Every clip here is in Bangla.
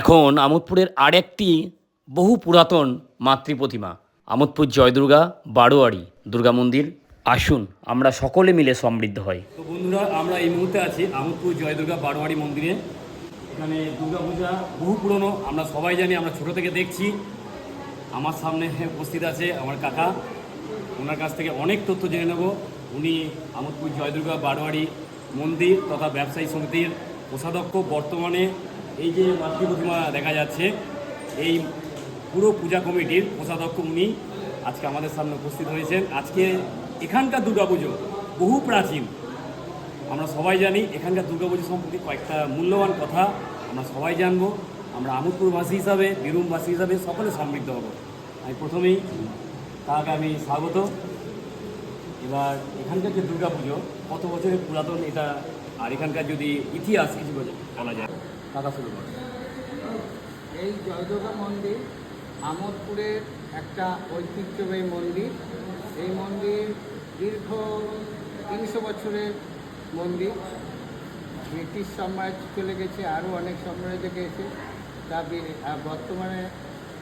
এখন আমোদপুরের আরেকটি বহু পুরাতন মাতৃ প্রতিমা আমোদপুর জয়দুর্গা বারোয়ারি দুর্গা মন্দির। আসুন, আমরা সকলে মিলে সমৃদ্ধ হই। তো বন্ধুরা, আমরা এই মুহূর্তে আছি আমোদপুর জয়দুর্গা বারোয়ারি মন্দিরে। এখানে দুর্গাপূজা বহু পুরনো, আমরা সবাই জানি, আমরা ছোট থেকে দেখছি। আমার সামনে উপস্থিত আছে আমার কাকা। ওনার কাছ থেকে অনেক তথ্য জেনে নেব। উনি আমোদপুর জয়দুর্গা বারোয়ারি মন্দির তথা ব্যবসায়ী সমিতির কোষাধ্যক্ষ, বর্তমানে এই যে মাতৃ প্রতিমা দেখা যাচ্ছে, এই পুরো পূজা কমিটির কোষাধ্যক্ষ উনি আজকে আমাদের সামনে উপস্থিত হয়েছেন। আজকে এখানকার দুর্গাপুজো বহু প্রাচীন। আমরা সবাই জানি এখানকার দুর্গাপুজো সম্পর্কে কয়েকটা মূল্যবান কথা আমরা সবাই জানব। আমরা আমোদপুরবাসী হিসাবে, বীরুমবাসী হিসাবে সকলে সমৃদ্ধ হব। আমি প্রথমেই তাকে আমি স্বাগত। এবার এখানকার যে দুর্গাপুজো, কত বছরের পুরাতন এটা? আর এখানকার যদি ইতিহাস কিছু বলা যায়। কাকা শুরু করে। এই জয়দুর্গা মন্দির আমোদপুরের একটা ঐতিহ্যবাহী মন্দির। এই মন্দির দীর্ঘ তিনশো বছরের মন্দির। ব্রিটিশ সাম্রাজ্য চলে গেছে, আরও অনেক সাম্রাজ্য গেছে। তা বর্তমানে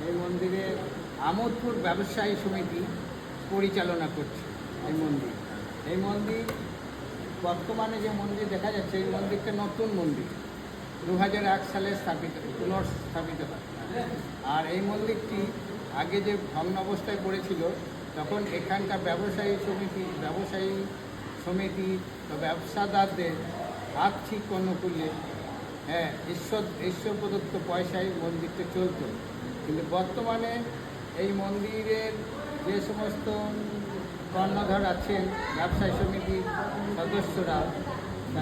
এই মন্দিরে আমোদপুর ব্যবসায়ী সমিতি পরিচালনা করছে এই মন্দির। এই মন্দির বর্তমানে যে মন্দির দেখা যাচ্ছে, এই মন্দিরটা নতুন মন্দির। দু সালে স্থাপিত, পুনর্স্থাপিত হয়। আর এই মন্দিরটি আগে যে ভগ্ন অবস্থায় পড়েছিল, তখন এখানকার ব্যবসায়ী সমিতি ব্যবসায়ী সমিতি বা ব্যবসাদারদের আর্থিক অনুকূলে হ্যাঁ ঈশ্বর ঈশ্বর প্রদত্ত পয়সায় মন্দিরটা চলতো। কিন্তু বর্তমানে এই মন্দিরের যে সমস্ত কর্ণধার আছেন, ব্যবসায়ী সমিতির সদস্যরা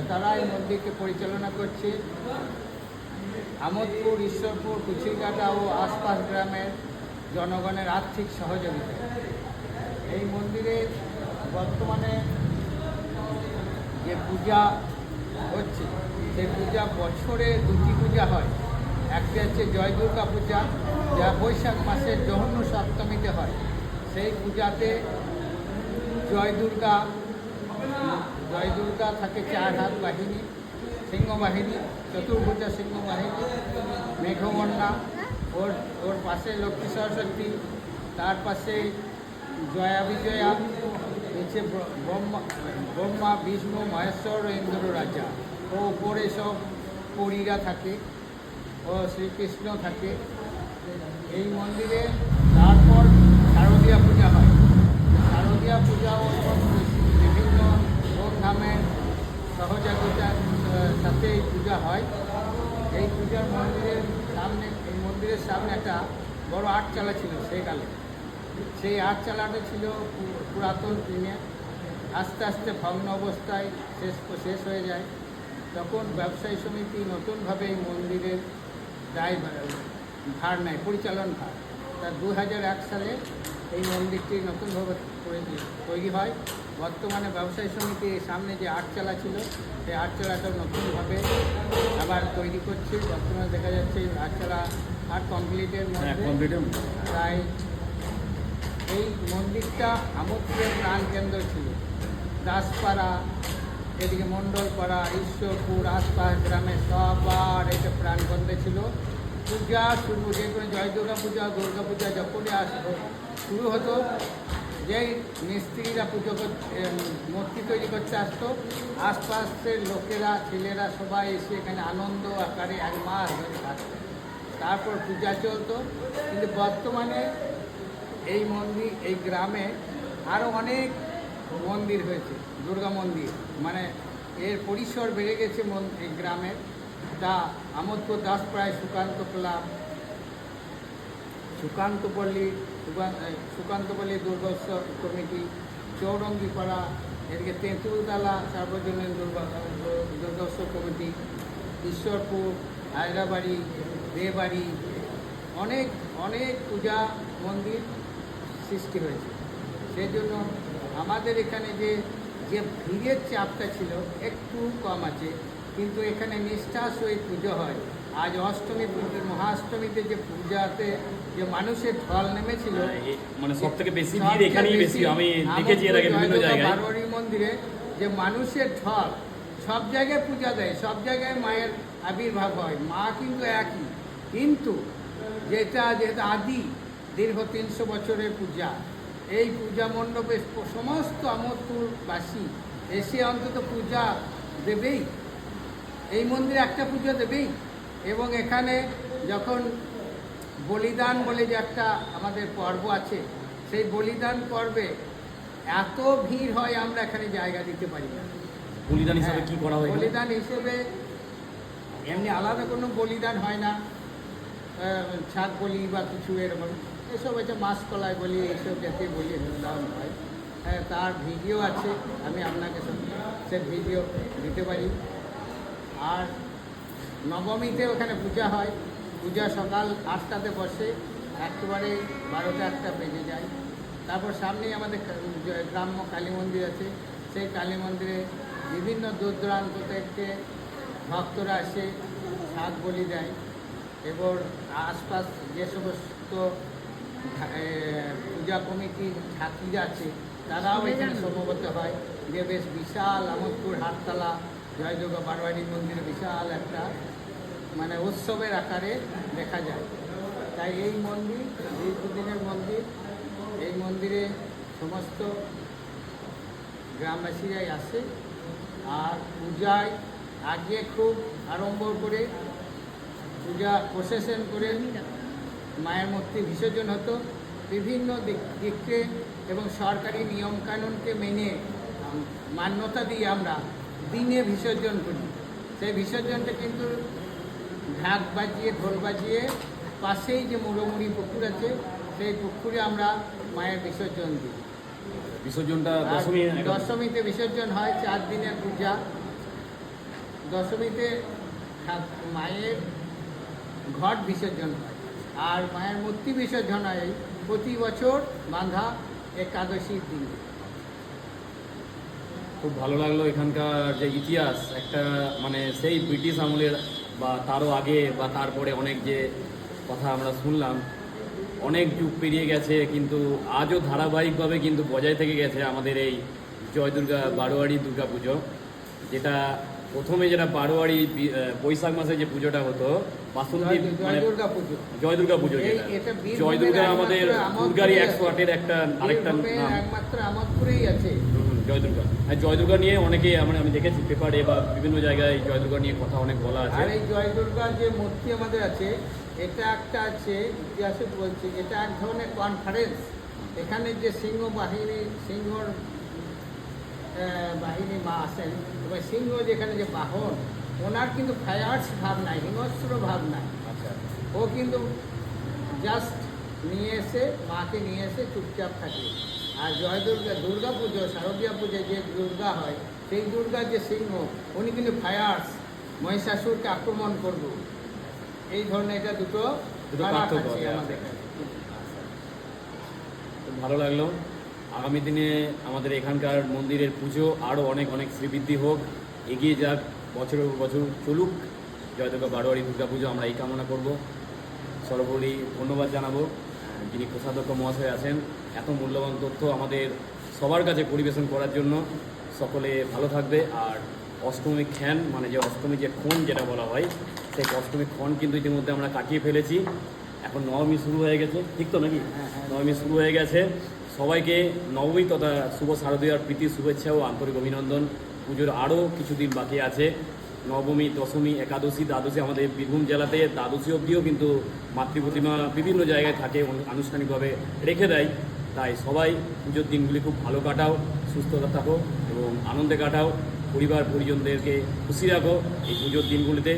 তারা এই মন্দিরকে পরিচালনা করছে। আমোদপুর, ঈশ্বরপুর, কুচিরঘাটা ও আশপাশ গ্রামের জনগণের আর্থিক সহযোগিতা। এই মন্দিরে বর্তমানে যে পূজা হচ্ছে, সেই পূজা বছরে দুটি পূজা হয়। একটি হচ্ছে জয় দুর্গা পূজা, যা বৈশাখ মাসের জহন্য সপ্তমীতে হয়। সেই পূজাতে জয় দুর্গা জয় দুর্গা থাকে চার হাত বাহিনী, সিংহ বাহিনী, চতুর্ভুজা সিংহ বাহিনী মেঘমন্ডা ওর ওর পাশে লক্ষ্মী সরস্বতী, তার পাশে জয়া বিজয়া, নিচে ব্রহ্মা ব্রহ্মা, বিষ্ণু, মহেশ্বর ইন্দ্র রাজা। ও উপরে সব পরীরা থাকে, ও শ্রীকৃষ্ণ থাকে। এই মন্দিরে তারপর শারদীয়া পূজা হয়। শারদীয়া পূজা বিভিন্ন ধুমধামের সহযোগিতার সাথে এই পূজা হয়। এই পূজার মন্দিরের সামনে, এই মন্দিরের সামনে একটা বড় আটচালা ছিল সেকালে সেই আটচালাটা ছিল পুরাতন দিনে। আস্তে আস্তে ভগ্ন অবস্থায় শেষ শেষ হয়ে যায়। তখন ব্যবসায়ী সমিতি নতুনভাবে এই মন্দিরের ভা- ভার নেয়, পরিচালন ভার। তা দু হাজার এক সালে এই মন্দিরটি নতুনভাবে তৈরি হয় বর্তমানে ব্যবসায়ী সমিতির সামনে যে আটচালা ছিল সেই আটচালাটা নতুনভাবে আবার তৈরি করছে। বর্তমানে দেখা যাচ্ছে আটচালা আর কমপ্লিটের মধ্যে তাই এই মন্দিরটা আমোদপুরের প্রাণ কেন্দ্র ছিল। দাসপাড়া এদিকে মণ্ডলপাড়া ঈশ্বরপুর আশপাশ গ্রামে সবার এটা প্রাণ কেন্দ্র ছিল। পূজা শুরু যে কোনো জয় দুর্গা পূজা দুর্গা পূজা যখনই আসতো শুরু হতো যেই মিস্ত্রিরা পুজো এম, মূর্তি তৈরি করতে আসতো আশপাশের লোকেরা ছেলেরা সবাই এসে এখানে আনন্দ আকারে এক মাস ধরে থাকতো তারপর পূজা চলতো কিন্তু বর্তমানে এই মন্দির এই গ্রামে আরও অনেক মন্দির হয়েছে দুর্গা মন্দির। মানে এর পরিসর বেড়ে গেছে এই গ্রামের তা আমোদপুর দাসপ্রায় সুকান্ত ক্লাব সুকান্তপল্লী সুকান- এই সুকান্তপল্লী দুর্গোৎসব কমিটি চৌরঙ্গিপাড়া এদিকে তেঁতুলতলা সার্বজনীন দুর্গা দুর্গোৎসব কমিটি, ঈশ্বরপুর, হায়দ্রাবাড়ি দেবাড়ি অনেক অনেক পূজা মন্দির সৃষ্টি হয়েছে। সেই জন্য আমাদের এখানে যে যে ভিড়ের চাপটা ছিল একটু কম আছে, কিন্তু এখানে নিষ্ঠার সহিত পুজো হয়। আজ অষ্টমী পুজো মহাষ্টমীতে যে পূজাতে যে মানুষের ঢল নেমেছিল মানে সব থেকে বেশি ভিড় এখানেই বেশি আমি দেখেছি এর আগে বিভিন্ন জায়গায়। বারোয়ারি মন্দিরে যে মানুষের ঢল সব জায়গায় পূজা দেয় সব জায়গায় মায়ের আবির্ভাব হয়। মা কিন্তু একই। কিন্তু যেটা যেটা আদি দীর্ঘ তিনশো বছরের পূজা এই পূজা মণ্ডপে সমস্ত আমোদপুরবাসী এসে অন্তত পূজা দেবেই। এই মন্দিরে একটা পুজো দেবেই। এবং এখানে যখন বলিদান বলে যে একটা আমাদের পর্ব আছে সেই বলিদান পর্বে এত ভিড় হয় আমরা এখানে জায়গা দিতে পারি না। বলিদান হিসাবে কি করা হয় বলিদান হিসেবে এমনি আলাদা কোনো বলিদান হয় না। ছাদ বলি বা কিছু এরকম। এসব হচ্ছে মাছ কলাই বলি এইসব জাতীয় বলি দান হয়। হ্যাঁ, তার ভিডিও আছে আমি আপনাকে সব সে ভিডিও দিতে পারি। আর নবমীতে ওখানে পূজা হয়। পূজা সকাল আটটাতে বসে একেবারে বারোটা একটা বেজে যায়। তারপর সামনেই আমাদের গ্রাম্য কালী মন্দির আছে। সেই কালী মন্দিরে বিভিন্ন দূর দূরান্ত থেকে ভক্তরা এসে শাক বলি দেয়। এবং আশপাশ যে সমস্ত পূজা কমিটির ছাত্রীরা আছে তারাও এখানে সমবেত হয়। যে বেশ বিশাল আমোদপুর হাটতলা জয়দুর্গা বারবাড়ি মন্দিরে বিশাল একটা মানে উৎসবের আকারে দেখা যায়। তাই এই মন্দির, দীর্ঘদিনের মন্দির, এই মন্দিরে সমস্ত গ্রামবাসীরাই আসে আর পূজায় আগে খুব আড়ম্বর করে পূজা প্রসেশন করে মায়ের মূর্তি বিসর্জন হতো। বিভিন্ন দিক, দিককে এবং সরকারি নিয়মকানুনকে মেনে মান্যতা দিয়ে আমরা। দিনে বিসর্জন করি। সেই বিসর্জনটা কিন্তু ঢাক বাজিয়ে ঢোল বাজিয়ে পাশেই যে মুড়োমুড়ি পুকুর আছে সেই পুকুরে আমরা মায়ের বিসর্জন দিই। বিসর্জনটা দশমী দশমীতে বিসর্জন হয় চার দিনের পূজা। দশমীতে মায়ের ঘট বিসর্জন হয়। আর মায়ের মূর্তি বিসর্জন হয় প্রতি বছর বাঁধা একাদশীর দিন। খুব ভালো লাগল এখানকার যে ইতিহাস একটা মানে সেই ব্রিটিশ আমলের বা তারও আগে বা তারপরে অনেক যে কথা আমরা শুনলাম অনেক যুগ পেরিয়ে গেছে কিন্তু আজও ধারাবাহিকভাবে কিন্তু বজায় থেকে গেছে আমাদের এই জয় দুর্গা বারোয়ারি দুর্গা পুজো যেটা প্রথমে যেটা বারোয়ারি বৈশাখ মাসে যে পুজোটা হতো বাসন্তী মানে দুর্গা পুজো। জয় দুর্গা পুজো যেটা। জয় দুর্গা আমাদের দুর্গারই একশো আটের একটা আরেকটা নাম। একমাত্র আমোদপুরেই আছে। হুম, জয় দুর্গা আর জয় দুর্গা নিয়ে অনেকে আমরা আমি দেখেছি পেপারে বা বিভিন্ন জায়গায় জয়দুর্গা নিয়ে কথা অনেক বলা আছে। আর এই জয় দুর্গার যে মূর্তি আমাদের আছে এটা একটা আছে ইতিহাসে বলছি এটা এক ধরনের কনফারেন্স এখানে যে সিংহ বাহিনী সিংহর বাহিনী মা আসেন এবং সিংহ যেখানে যে বাহন ওনার কিন্তু ফায়ার্স ভাব নাই হিংস্র ভাব নাই। আচ্ছা। ও কিন্তু জাস্ট নিয়ে এসে মাকে নিয়ে এসে চুপচাপ থাকে। আর জয় দুর্গা দুর্গা পুজো শারদীয়া পুজো যে দুর্গা হয় সেই দুর্গার যে সিংহ উনি কিন্তু ফায়ার্স মহিষাসুরকে আক্রমণ করব। এই ধরনের এটা দুটো। খুব ভালো লাগল। আগামী দিনে আমাদের এখানকার মন্দিরের পুজো আরও অনেক অনেক শ্রীবৃদ্ধি হোক। এগিয়ে যাক বছরের পর বছর চলুক। জয় দুর্গা বারোয়ারি দুর্গা পুজো আমরা এই কামনা করব। সর্বোপরি ধন্যবাদ জানাব। যিনি কোষাধ্যক্ষ মহাশয় আছেন এত মূল্যবান তথ্য আমাদের সবার কাছে পরিবেশন করার জন্য সকলে ভালো থাকবে। আর অষ্টমী খ্যান মানে যে অষ্টমী যে ক্ষণ যেটা বলা হয় সেই অষ্টমী ক্ষণ কিন্তু ইতিমধ্যে আমরা কাটিয়ে ফেলেছি। এখন নবমী শুরু হয়ে গেছে। ঠিক তো নাকি? হ্যাঁ, হ্যাঁ। নবমী শুরু হয়ে গেছে। সবাইকে নবমী তথা শুভ শারদীয়ার প্রীতি শুভেচ্ছা ও আন্তরিক অভিনন্দন। পুজোর আরও কিছুদিন বাকি আছে। নবমী, দশমী, একাদশী, দ্বাদশী আমাদের বীরভূম জেলাতে দ্বাদশী অবধিও কিন্তু মাতৃ প্রতিমা বিভিন্ন জায়গায় থাকে আনুষ্ঠানিকভাবে রেখে দেয়। তাই সবাই পুজোর দিনগুলি খুব ভালো কাটাও, সুস্থতা থাকো এবং আনন্দে কাটাও। পরিবার, পরিজনদেরকে খুশি রাখো এই পুজোর দিনগুলিতে।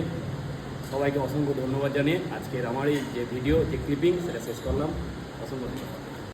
সবাইকে অসংখ্য ধন্যবাদ জানিয়ে আজকের আমার এই যে ভিডিও, যে ক্লিপিং সেটা শেষ করলাম। অসংখ্য ধন্যবাদ।